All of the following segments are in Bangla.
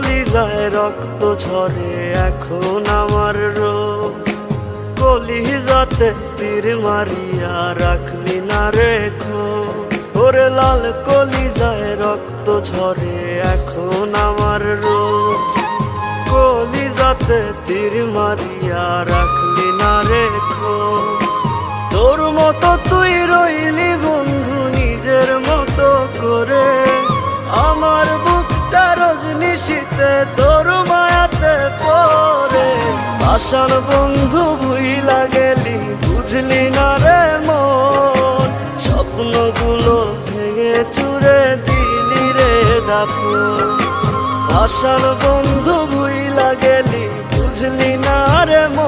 কলিজায় রক্ত ঝরে এখন আমার রোগ। কলিজাতে তীর মারিয়া রাখলি না রেখো ওরে লাল কলিজায় রক্ত ঝরে এখন আমার রোগ। কলিজাতে তীর মারিয়া রাখলি না রেখো তোর মতো তুই রইলি বন্ধু আসার বন্ধু ভুইলা গেলি, বুঝলি না রে মন। স্বপ্নগুলো ভেঙে চুরে দিলি রে দাফু আসার বন্ধু ভুইলা গেলি, বুঝলি না রে মন।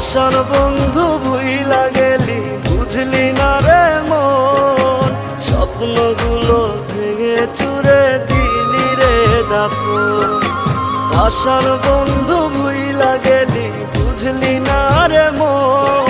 আসার বন্ধু ভুইলা গেলি, বুঝলি না রে মন। স্বপ্নগুলো ভেঙে চুরে দিলি রে দাফো আসার বন্ধু ভুইলা গেলি, বুঝলি না রে মন।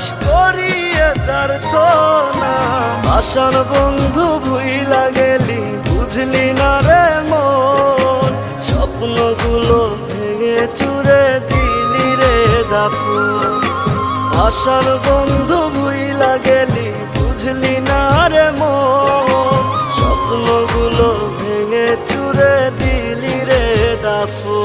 থাকিস করিয়ে তার না আসান বন্ধু ভুইলা গেলি, বুঝলি না রে মন। স্বপ্নগুলো ভেঙে চুরে দিলি রে দাফু আসার বন্ধু ভুইলা গেলি, বুঝলি না রে মন। স্বপ্নগুলো ভেঙে চুরে দিলি রে দাফু